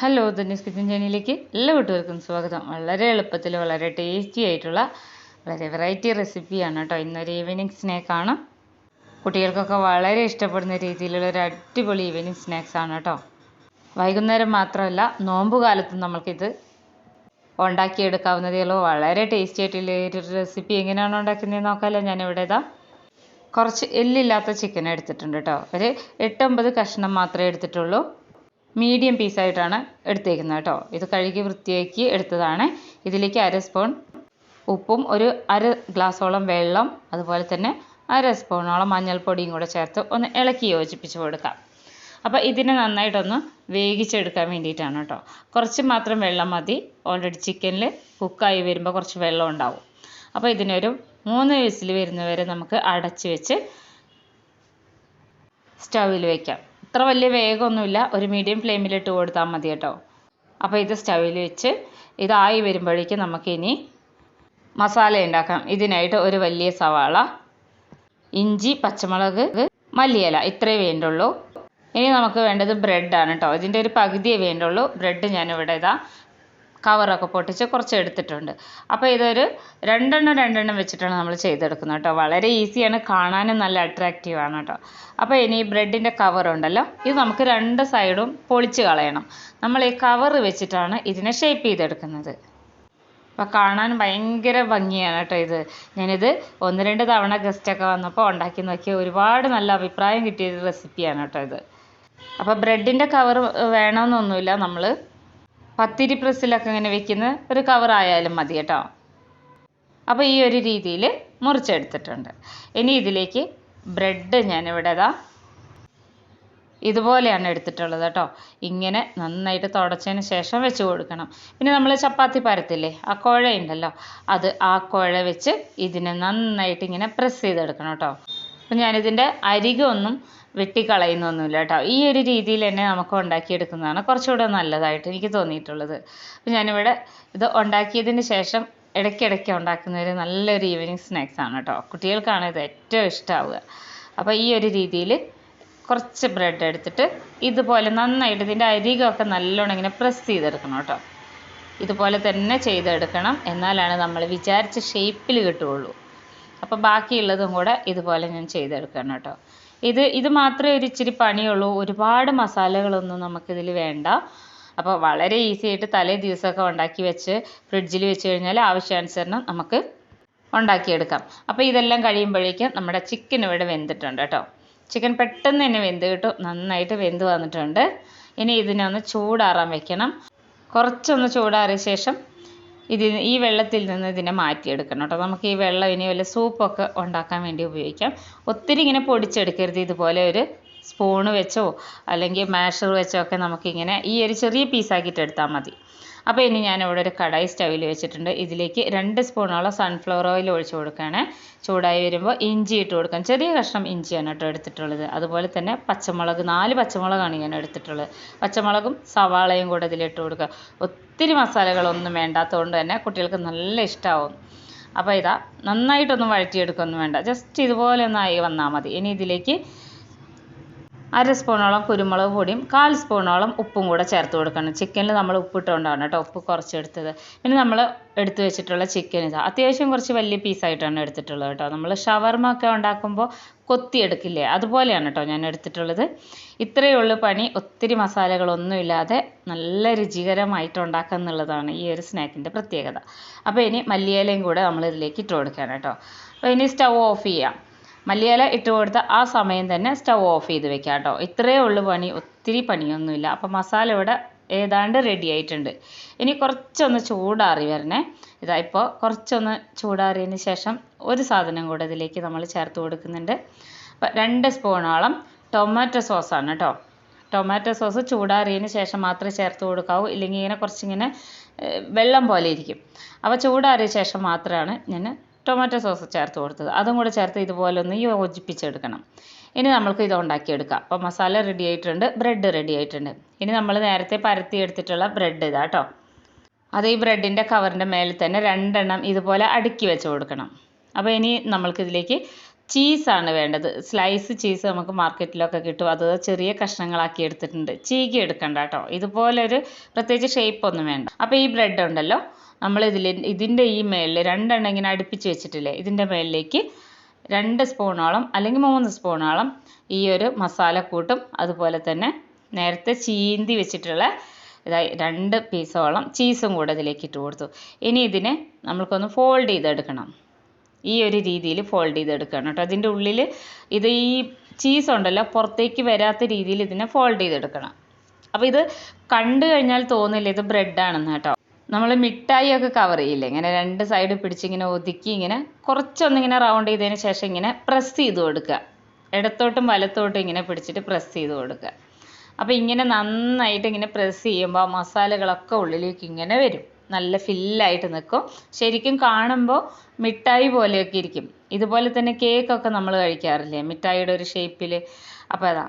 Hello ധന്യസ് kitchen ചാനലിലേക്ക് എല്ലാ കൂട്ടുകാർക്കും സ്വാഗതം. വളരെ എളുപ്പത്തിൽ വളരെ ടേസ്റ്റി ആയിട്ടുള്ള വളരെ വെറൈറ്റി റെസിപ്പിയാണ് കേട്ടോ. ഇന്നൊരു ഈവനിങ് സ്നാക്കാണ് കുട്ടികൾക്കൊക്കെ വളരെ ഇഷ്ടപ്പെടുന്ന രീതിയിലുള്ള ഒരു അടിപൊളി ഈവനിങ് ആണ് കേട്ടോ. വൈകുന്നേരം മാത്രമല്ല നോമ്പ് കാലത്തും നമുക്കിത് ഉണ്ടാക്കിയെടുക്കാവുന്നതേ ഉള്ളൂ. വളരെ ടേസ്റ്റി ആയിട്ടുള്ള ഒരു റെസിപ്പി എങ്ങനെയാണ് ഉണ്ടാക്കുന്നത് നോക്കാമല്ലോ ഞാനിവിടെ ഇതാ കുറച്ച് എല്ലില്ലാത്ത ചിക്കൻ എടുത്തിട്ടുണ്ട് കേട്ടോ. ഒരു എട്ടൊമ്പത് കഷ്ണം മാത്രമേ എടുത്തിട്ടുള്ളൂ. മീഡിയം പീസായിട്ടാണ് എടുത്തേക്കുന്നത് കേട്ടോ. ഇത് കഴുകി വൃത്തിയാക്കി എടുത്തതാണ്. ഇതിലേക്ക് അര സ്പൂൺ ഉപ്പും ഒരു അര ഗ്ലാസ്സോളം വെള്ളം അതുപോലെ തന്നെ അര സ്പൂണോളം മഞ്ഞൾപ്പൊടിയും കൂടെ ചേർത്ത് ഒന്ന് ഇളക്കി യോജിപ്പിച്ച് കൊടുക്കാം. അപ്പോൾ ഇതിനെ നന്നായിട്ടൊന്ന് വേവിച്ചെടുക്കാൻ വേണ്ടിയിട്ടാണ് കേട്ടോ. കുറച്ച് മാത്രം വെള്ളം മതി. ഓൾറെഡി ചിക്കനിൽ കുക്കായി വരുമ്പോൾ കുറച്ച് വെള്ളം ഉണ്ടാവും. അപ്പോൾ ഇതിനൊരു മൂന്ന് വിസിൽ വരുന്നവരെ നമുക്ക് അടച്ച് വെച്ച് സ്റ്റൗവിൽ വയ്ക്കാം ഇത്ര വലിയ വേഗമൊന്നുമില്ല. ഒരു മീഡിയം ഫ്ലെയിമിലിട്ട് കൊടുത്താൽ മതി കേട്ടോ. അപ്പോൾ ഇത് സ്റ്റവിൽ വെച്ച് ഇതായി വരുമ്പോഴേക്കും നമുക്കിനി മസാല ഉണ്ടാക്കാം. ഇതിനായിട്ട് ഒരു വലിയ സവാള ഇഞ്ചി പച്ചമുളക് മല്ലിയില ഇത്രയേ വേണ്ടുള്ളൂ. ഇനി നമുക്ക് വേണ്ടത് ബ്രെഡാണ് കേട്ടോ. ഇതിന്റെ ഒരു പകുതിയേ വേണ്ടുള്ളൂ. ബ്രെഡ് ഞാനിവിടെ ഇതാ കവറൊക്കെ പൊട്ടിച്ച് കുറച്ച് എടുത്തിട്ടുണ്ട്. അപ്പോൾ ഇതൊരു രണ്ടെണ്ണം രണ്ടെണ്ണം വെച്ചിട്ടാണ് നമ്മൾ ചെയ്തെടുക്കുന്നത് കേട്ടോ. വളരെ ഈസിയാണ് കാണാനും നല്ല അട്രാക്റ്റീവ് ആണ് കേട്ടോ. അപ്പോൾ ഇനി ഈ ബ്രെഡിന്റെ കവർ ഉണ്ടല്ലോ. ഇത് നമുക്ക് രണ്ട് സൈഡും പൊളിച്ച് കളയണം. നമ്മൾ ഈ കവർ വെച്ചിട്ടാണ് ഇതിനെ ഷേപ്പ് ചെയ്തെടുക്കുന്നത്. അപ്പോൾ കാണാൻ ഭയങ്കര ഭംഗിയാണ് കേട്ടോ ഇത്. ഞാനിത് ഒന്ന് രണ്ട് തവണ ഗസ്റ്റൊക്കെ വന്നപ്പോൾ ഉണ്ടാക്കി നോക്കിയ ഒരുപാട് നല്ല അഭിപ്രായം കിട്ടിയ റെസിപ്പിയാണ് കേട്ടോ ഇത്. അപ്പോൾ ബ്രെഡിന്റെ കവർ വേണമെന്നൊന്നുമില്ല നമ്മൾ പത്തിരി പ്രസ്സിലൊക്കെ ഇങ്ങനെ വെക്കുന്ന ഒരു കവറായാലും മതി കേട്ടോ. അപ്പോൾ ഈ ഒരു രീതിയിൽ മുറിച്ചെടുത്തിട്ടുണ്ട്. ഇനി ഇതിലേക്ക് ബ്രെഡ് ഞാനിവിടെ ഇതാ ഇതുപോലെയാണ് എടുത്തിട്ടുള്ളത് കേട്ടോ. ഇങ്ങനെ നന്നായിട്ട് തുടച്ചതിന് ശേഷം വെച്ച് കൊടുക്കണം. പിന്നെ നമ്മൾ ചപ്പാത്തി പരത്തില്ലേ ആ കുഴയുണ്ടല്ലോ. അത് ആ കുഴ വെച്ച് ഇതിനെ നന്നായിട്ട് ഇങ്ങനെ പ്രസ് ചെയ്തെടുക്കണം കേട്ടോ. അപ്പം ഞാനിതിന്റെ അരികൊന്നും വെട്ടിക്കളയുന്നൊന്നുമില്ല കേട്ടോ. ഈ ഒരു രീതിയിൽ തന്നെ നമുക്ക് ഉണ്ടാക്കിയെടുക്കുന്നതാണ് കുറച്ചുകൂടെ നല്ലതായിട്ട് എനിക്ക് തോന്നിയിട്ടുള്ളത്. അപ്പം ഞാനിവിടെ ഇത് ഉണ്ടാക്കിയതിന് ശേഷം ഇടയ്ക്കിടയ്ക്ക് ഉണ്ടാക്കുന്ന ഒരു നല്ലൊരു ഈവനിങ് സ്നാക്സ് ആണ് കേട്ടോ. കുട്ടികൾക്കാണ് ഇത് ഏറ്റവും ഇഷ്ടമാവുക അപ്പോൾ ഈ ഒരു രീതിയിൽ കുറച്ച് ബ്രെഡ് എടുത്തിട്ട് ഇതുപോലെ നന്നായിട്ട് ഇതിന്റെ അരികൊക്കെ നല്ലോണം ഇങ്ങനെ പ്രസ് ചെയ്തെടുക്കണം കേട്ടോ. ഇതുപോലെ തന്നെ ചെയ്തെടുക്കണം. എന്നാലാണ് നമ്മൾ വിചാരിച്ച ഷേപ്പിൽ കിട്ടുകയുള്ളൂ. അപ്പോൾ ബാക്കിയുള്ളതും കൂടെ ഇതുപോലെ ഞാൻ ചെയ്തെടുക്കണം കേട്ടോ. ഇത് ഇത് മാത്രമേ ഒരു ഇച്ചിരി പണിയുള്ളൂ. ഒരുപാട് മസാലകളൊന്നും നമുക്കിതിൽ വേണ്ട. അപ്പോൾ വളരെ ഈസി ആയിട്ട് തലേ ദിവസമൊക്കെ ഉണ്ടാക്കി വെച്ച് ഫ്രിഡ്ജിൽ വെച്ച് കഴിഞ്ഞാൽ ആവശ്യാനുസരണം നമുക്ക് ഉണ്ടാക്കിയെടുക്കാം. അപ്പോൾ ഇതെല്ലാം കഴിയുമ്പോഴേക്കും നമ്മുടെ ചിക്കൻ ഇവിടെ വെന്തിട്ടുണ്ട് കേട്ടോ. ചിക്കൻ പെട്ടെന്ന് തന്നെ വെന്ത് കിട്ടും. നന്നായിട്ട് വെന്ത് വന്നിട്ടുണ്ട്. ഇനി ഇതിനെ ഒന്ന് ചൂടാറാൻ വെക്കണം. കുറച്ചൊന്ന് ചൂടാറിയ ശേഷം ഇതിന് ഈ വെള്ളത്തിൽ നിന്ന് ഇതിനെ മാറ്റിയെടുക്കണം കേട്ടോ. നമുക്ക് ഈ വെള്ളം ഇനി വല്ല സൂപ്പൊക്കെ ഉണ്ടാക്കാൻ വേണ്ടി ഉപയോഗിക്കാം. ഒത്തിരി ഇങ്ങനെ പൊടിച്ചെടുക്കരുത്. ഇതുപോലെ ഒരു സ്പൂണ് വെച്ചോ അല്ലെങ്കിൽ മാഷർ വെച്ചോ ഒക്കെ നമുക്കിങ്ങനെ ഈ ഒരു ചെറിയ പീസാക്കിയിട്ട് എടുത്താൽ മതി. അപ്പോൾ ഇനി ഞാനിവിടെ ഒരു കടായി സ്റ്റൗവിൽ വെച്ചിട്ടുണ്ട്. ഇതിലേക്ക് രണ്ട് സ്പൂണോളം സൺഫ്ലവർ ഓയിൽ ഒഴിച്ചു കൊടുക്കുകയാണ്. ചൂടായി വരുമ്പോൾ ഇഞ്ചി ഇട്ട് കൊടുക്കാം ചെറിയ കഷ്ണം ഇഞ്ചിയാണ് കേട്ടോ എടുത്തിട്ടുള്ളത്. അതുപോലെ തന്നെ പച്ചമുളക് നാല് പച്ചമുളകാണ് ഞാൻ എടുത്തിട്ടുള്ളത്. പച്ചമുളകും സവാളയും കൂടെ ഇതിലിട്ട് കൊടുക്കുക. ഒത്തിരി മസാലകളൊന്നും വേണ്ടാത്തതുകൊണ്ട് തന്നെ കുട്ടികൾക്ക് നല്ല ഇഷ്ടമാവും അപ്പോൾ ഇതാ നന്നായിട്ടൊന്നും വഴറ്റിയെടുക്കൊന്നും വേണ്ട. ജസ്റ്റ് ഇതുപോലെ ഒന്നായി വന്നാൽ മതി. ഇനി ഇതിലേക്ക് അര സ്പൂണോളം കുരുമുളക് പൊടിയും കാൽ സ്പൂണോളം ഉപ്പും കൂടെ ചേർത്ത് കൊടുക്കണം. ചിക്കനിൽ നമ്മൾ ഉപ്പിട്ടുകൊണ്ടാണ് കേട്ടോ ഉപ്പ് കുറച്ച് എടുത്തത്. പിന്നെ നമ്മൾ എടുത്തു വെച്ചിട്ടുള്ള ചിക്കൻ ഇതാ. അത്യാവശ്യം കുറച്ച് വലിയ പീസായിട്ടാണ് എടുത്തിട്ടുള്ളത് കേട്ടോ. നമ്മൾ ഷവർമ ഒക്കെ ഉണ്ടാക്കുമ്പോൾ കൊത്തിയെടുക്കില്ലേ അതുപോലെയാണ് കേട്ടോ ഞാൻ എടുത്തിട്ടുള്ളത്. ഇത്രയേ ഉള്ളൂ പണി. ഒത്തിരി മസാലകളൊന്നുമില്ലാതെ നല്ല രുചികരമായിട്ട് ഉണ്ടാക്കുക എന്നുള്ളതാണ് ഈ ഒരു സ്നാക്കിന്റെ പ്രത്യേകത. അപ്പോൾ ഇനി മല്ലിയിലയും കൂടെ നമ്മൾ ഇതിലേക്ക് ഇട്ട് കൊടുക്കുകയാണ് കേട്ടോ. അപ്പോൾ ഇനി സ്റ്റൗ ഓഫ് ചെയ്യാം. മല്ലിയില ഇട്ട് കൊടുത്ത ആ സമയം തന്നെ സ്റ്റൗ ഓഫ് ചെയ്ത് വെക്കാം കേട്ടോ. ഇത്രയേ ഉള്ളൂ പണി. ഒത്തിരി പണിയൊന്നുമില്ല. അപ്പോൾ മസാല ഇവിടെ ഏതാണ്ട് റെഡി ആയിട്ടുണ്ട്. ഇനി കുറച്ചൊന്ന് ചൂടാറി വരണേ. ഇതാ ഇപ്പോൾ കുറച്ചൊന്ന് ചൂടാറിയതിന് ശേഷം ഒരു സാധനം കൂടെ ഇതിലേക്ക് നമ്മൾ ചേർത്ത് കൊടുക്കുന്നുണ്ട്. അപ്പം രണ്ട് സ്പൂണോളം ടൊമാറ്റോ സോസാണ് കേട്ടോ. ടൊമാറ്റോ സോസ് ചൂടാറിയതിന് ശേഷം മാത്രമേ ചേർത്ത് കൊടുക്കാവൂ. ഇല്ലെങ്കിൽ ഇങ്ങനെ കുറച്ചിങ്ങനെ വെള്ളം പോലെ ഇരിക്കും. അപ്പോൾ ചൂടാറിയ ശേഷം മാത്രമാണ് ഞാൻ ടൊമാറ്റോ സോസ് ചേർത്ത് കൊടുത്തത്. അതും കൂടെ ചേർത്ത് ഇതുപോലെ ഒന്ന് യോജിപ്പിച്ചെടുക്കണം. ഇനി നമ്മൾക്ക് ഇത് ഉണ്ടാക്കിയെടുക്കാം. അപ്പോൾ മസാല റെഡി ആയിട്ടുണ്ട്. ബ്രെഡ് റെഡി ആയിട്ടുണ്ട്. ഇനി നമ്മൾ നേരത്തെ പരത്തി എടുത്തിട്ടുള്ള ബ്രെഡ് ഇതാ കേട്ടോ അത് ഈ ബ്രെഡിന്റെ കവറിന്റെ മേലിൽ തന്നെ രണ്ടെണ്ണം ഇതുപോലെ അടുക്കി വെച്ച് കൊടുക്കണം. അപ്പോൾ ഇനി നമ്മൾക്കിതിലേക്ക് ചീസാണ് വേണ്ടത്. സ്ലൈസ് ചീസ് നമുക്ക് മാർക്കറ്റിലൊക്കെ കിട്ടും. അത് ചെറിയ കഷ്ണങ്ങളാക്കി എടുത്തിട്ടുണ്ട്. ചീകി എടുക്കണ്ട കേട്ടോ ഇതുപോലൊരു പ്രത്യേകിച്ച് ഷേപ്പ് ഒന്നും വേണ്ട. അപ്പോൾ ഈ ബ്രെഡ് ഉണ്ടല്ലോ. നമ്മൾ ഇതിൽ ഇതിന്റെ ഈ മേളിൽ രണ്ടെണ്ണം ഇങ്ങനെ അടുപ്പിച്ച് വെച്ചിട്ടില്ലേ? ഇതിന്റെ മേളിലേക്ക് രണ്ട് സ്പൂണോളം അല്ലെങ്കിൽ മൂന്ന് സ്പൂണോളം ഈ ഒരു മസാലക്കൂട്ടും അതുപോലെ തന്നെ നേരത്തെ ചീന്തി വെച്ചിട്ടുള്ള ഇതായി രണ്ട് പീസോളം ചീസും കൂടെ ഇതിലേക്ക് ഇട്ട് കൊടുത്തു. ഇനി ഇതിനെ നമ്മൾക്കൊന്ന് ഫോൾഡ് ചെയ്തെടുക്കണം. ഈ ഒരു രീതിയിൽ ഫോൾഡ് ചെയ്തെടുക്കണം കേട്ടോ. അതിന്റെ ഉള്ളിൽ ഇത് ഈ ചീസ് ഉണ്ടല്ലോ പുറത്തേക്ക് വരാത്ത രീതിയിൽ ഇതിനെ ഫോൾഡ് ചെയ്തെടുക്കണം. അപ്പോൾ ഇത് കണ്ടു കഴിഞ്ഞാൽ തോന്നില്ല ഇത് ബ്രെഡാണെന്ന് കേട്ടോ. നമ്മൾ മിഠായി ഒക്കെ കവർ ചെയ്യില്ലേ? ഇങ്ങനെ രണ്ട് സൈഡ് പിടിച്ചിങ്ങനെ ഒതുക്കി ഇങ്ങനെ കുറച്ചൊന്നിങ്ങനെ റൗണ്ട് ചെയ്തതിന് ശേഷം ഇങ്ങനെ പ്രസ് ചെയ്ത് കൊടുക്കുക. ഇടത്തോട്ടും വലത്തോട്ടും ഇങ്ങനെ പിടിച്ചിട്ട് പ്രസ് ചെയ്ത് കൊടുക്കുക. അപ്പോൾ ഇങ്ങനെ നന്നായിട്ട് ഇങ്ങനെ പ്രസ് ചെയ്യുമ്പോൾ മസാലകളൊക്കെ ഉള്ളിലേക്ക് ഇങ്ങനെ വരും. നല്ല ഫില്ലായിട്ട് നിൽക്കും. ശരിക്കും കാണുമ്പോൾ മിഠായി പോലെയൊക്കെ ഇരിക്കും. ഇതുപോലെ തന്നെ കേക്കൊക്കെ നമ്മൾ കഴിക്കാറില്ലേ? മിഠായിയുടെ ഒരു ഷേപ്പിൽ അപ്പോൾ അതാ.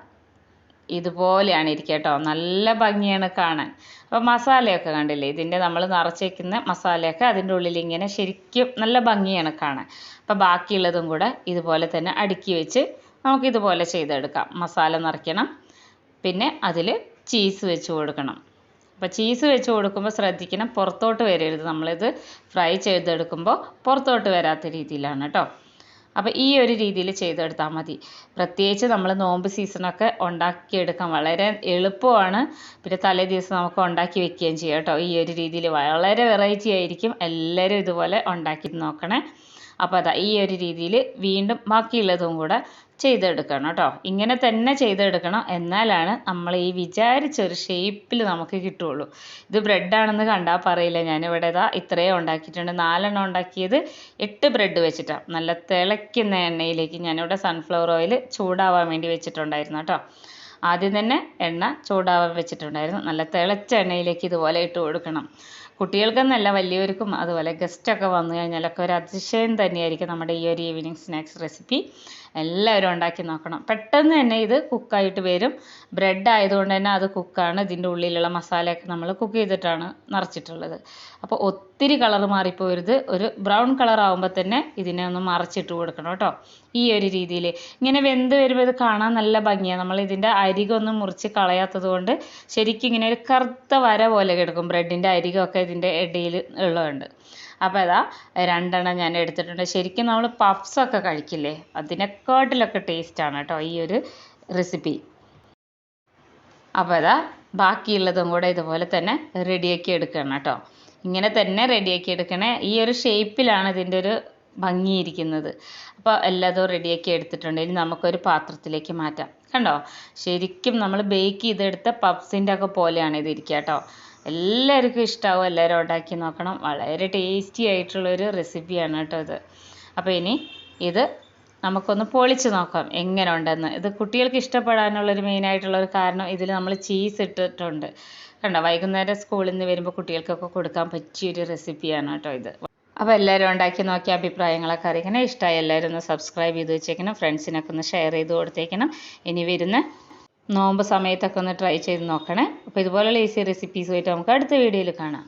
ഇതുപോലെയാണ് ഇരിക്കുക കേട്ടോ. നല്ല ഭംഗിയാണ് കാണാൻ. അപ്പോൾ മസാലയൊക്കെ കണ്ടില്ലേ? ഇതിന്റെ നമ്മൾ നിറച്ചേക്കുന്ന മസാലയൊക്കെ അതിന്റെ ഉള്ളിൽ ഇങ്ങനെ ശരിക്കും നല്ല ഭംഗിയാണ് കാണാൻ. അപ്പോൾ ബാക്കിയുള്ളതും കൂടെ ഇതുപോലെ തന്നെ അടുക്കി വെച്ച് നമുക്ക് ഇതുപോലെ ചെയ്തെടുക്കാം. മസാല നിറയ്ക്കണം. പിന്നെ അതിൽ ചീസ് വെച്ച് കൊടുക്കണം. അപ്പോൾ ചീസ് വെച്ച് കൊടുക്കുമ്പോൾ ശ്രദ്ധിക്കണം പുറത്തോട്ട് വരരുത്. നമ്മളിത് ഫ്രൈ ചെയ്തെടുക്കുമ്പോൾ പുറത്തോട്ട് വരാത്ത രീതിയിലാണ് കേട്ടോ. അപ്പോൾ ഈ ഒരു രീതിയിൽ ചെയ്തെടുത്താൽ മതി. പ്രത്യേകിച്ച് നമ്മൾ നോമ്പ് സീസണൊക്കെ ഉണ്ടാക്കിയെടുക്കാൻ വളരെ എളുപ്പമാണ്. പിന്നെ തലേ ദിവസം നമുക്ക് ഉണ്ടാക്കി വെക്കുകയും ചെയ്യാം കേട്ടോ. ഈ ഒരു രീതിയിൽ വളരെ വെറൈറ്റി ആയിരിക്കും. എല്ലാവരും ഇതുപോലെ ഉണ്ടാക്കി നോക്കണേ. അപ്പോൾ അതാ ഈ ഒരു രീതിയിൽ വീണ്ടും ബാക്കിയുള്ളതും കൂടെ ചെയ്തെടുക്കണം കേട്ടോ. ഇങ്ങനെ തന്നെ ചെയ്തെടുക്കണം എന്നാലാണ് നമ്മൾ ഈ വിചാരിച്ച ഒരു ഷേപ്പിൽ നമുക്ക് കിട്ടുള്ളൂ. ഇത് ബ്രെഡാണെന്ന് കണ്ടാൽ പറയില്ല. ഞാനിവിടെ ഇതാ ഇത്രയും ഉണ്ടാക്കിയിട്ടുണ്ട്. നാലെണ്ണം ഉണ്ടാക്കിയത് എട്ട് ബ്രെഡ് വെച്ചിട്ടാണ് നല്ല തിളയ്ക്കുന്ന എണ്ണയിലേക്ക് ഞാനിവിടെ സൺഫ്ലവർ ഓയിൽ ചൂടാവാൻ വേണ്ടി വെച്ചിട്ടുണ്ടായിരുന്നു കേട്ടോ. ആദ്യം തന്നെ എണ്ണ ചൂടാവാൻ വെച്ചിട്ടുണ്ടായിരുന്നു. നല്ല തിളച്ച എണ്ണയിലേക്ക് ഇതുപോലെ ഇട്ട് കൊടുക്കണം. കുട്ടികൾക്കെന്നല്ല വലിയവർക്കും അതുപോലെ ഗസ്റ്റൊക്കെ വന്നു കഴിഞ്ഞാലൊക്കെ ഒരു അതിശയം തന്നെയായിരിക്കും നമ്മുടെ ഈ ഒരു ഈവനിങ് സ്നാക്സ് റെസിപ്പി എല്ലാവരും ഉണ്ടാക്കി നോക്കണം. പെട്ടെന്ന് തന്നെ ഇത് കുക്കായിട്ട് വരും. ബ്രെഡ് ആയതുകൊണ്ട് തന്നെ അത് കുക്കാണ് ഇതിന്റെ ഉള്ളിലുള്ള മസാലയൊക്കെ നമ്മൾ കുക്ക് ചെയ്തിട്ടാണ് നിറച്ചിട്ടുള്ളത്. അപ്പോൾ ഒത്തിരി കളർ മാറിപ്പോരുത്. ഒരു ബ്രൗൺ കളർ ആകുമ്പോൾ തന്നെ ഇതിനെ ഒന്ന് മറച്ചിട്ട് കൊടുക്കണം കേട്ടോ. ഈ ഒരു രീതിയിൽ ഇങ്ങനെ വെന്ത് വരുമ്പോൾ ഇത് കാണാൻ നല്ല ഭംഗിയാണ് നമ്മൾ ഇതിന്റെ അരികൊന്നും മുറിച്ച് കളയാത്തത് കൊണ്ട് ശരിക്കും ഇങ്ങനെ ഒരു കറുത്ത വര പോലെ കിടക്കും. ബ്രെഡിന്റെ അരികൊക്കെ ഇതിന്റെ ഇടയിൽ ഉള്ളതുണ്ട് അപ്പോൾ അതാ രണ്ടെണ്ണം ഞാൻ എടുത്തിട്ടുണ്ട്. ശരിക്കും നമ്മൾ പഫ്സ് ഒക്കെ കഴിക്കില്ലേ? അതിനെക്കാട്ടിലൊക്കെ ടേസ്റ്റാണ് കേട്ടോ ഈ ഒരു റെസിപ്പി അപ്പോൾ അതാ ബാക്കിയുള്ളതും കൂടെ ഇതുപോലെ തന്നെ റെഡിയാക്കി എടുക്കണം കേട്ടോ. ഇങ്ങനെ തന്നെ റെഡിയാക്കി എടുക്കണേ. ഈ ഒരു ഷേപ്പിലാണ് ഇതിന്റെ ഒരു ഭംഗിയിരിക്കുന്നത്. അപ്പോൾ എല്ലാതും റെഡിയാക്കി എടുത്തിട്ടുണ്ട്. ഇനി നമുക്കൊരു പാത്രത്തിലേക്ക് മാറ്റാം. കണ്ടോ? ശരിക്കും നമ്മൾ ബേക്ക് ചെയ്തെടുത്ത പഫ്സിന്റെ ഒക്കെ പോലെയാണ് ഇത് കേട്ടോ. എല്ലാവർക്കും ഇഷ്ടമാവും എല്ലാവരും ഉണ്ടാക്കി നോക്കണം. വളരെ ടേസ്റ്റി ആയിട്ടുള്ളൊരു റെസിപ്പിയാണ് കേട്ടോ ഇത്. അപ്പോൾ ഇനി ഇത് നമുക്കൊന്ന് പൊളിച്ച് നോക്കാം എങ്ങനെ ഉണ്ടെന്ന് ഇത് കുട്ടികൾക്ക് ഇഷ്ടപ്പെടാനുള്ളൊരു മെയിനായിട്ടുള്ളൊരു കാരണം ഇതിൽ നമ്മൾ ചീസ് ഇട്ടിട്ടുണ്ട്. കണ്ടോ? വൈകുന്നേരം സ്കൂളിൽ നിന്ന് വരുമ്പോൾ കുട്ടികൾക്കൊക്കെ കൊടുക്കാൻ പറ്റിയൊരു റെസിപ്പിയാണ് കേട്ടോ ഇത്. അപ്പോൾ എല്ലാവരും ഉണ്ടാക്കി നോക്കിയ അഭിപ്രായങ്ങളൊക്കെ അറിയിക്കണം. ഇഷ്ടമായി എല്ലാവരും ഒന്ന് സബ്സ്ക്രൈബ് ചെയ്ത് വെച്ചേക്കണം. ഫ്രണ്ട്സിനൊക്കെ ഒന്ന് ഷെയർ ചെയ്ത് കൊടുത്തേക്കണം. ഇനി വരുന്ന നോമ്പ് സമയത്തൊക്കെ ഒന്ന് ട്രൈ ചെയ്ത് നോക്കണേ. അപ്പോൾ ഇതുപോലെയുള്ള ഈസി റെസിപ്പീസുമായിട്ട് നമുക്ക് അടുത്ത വീഡിയോയിൽ കാണാം.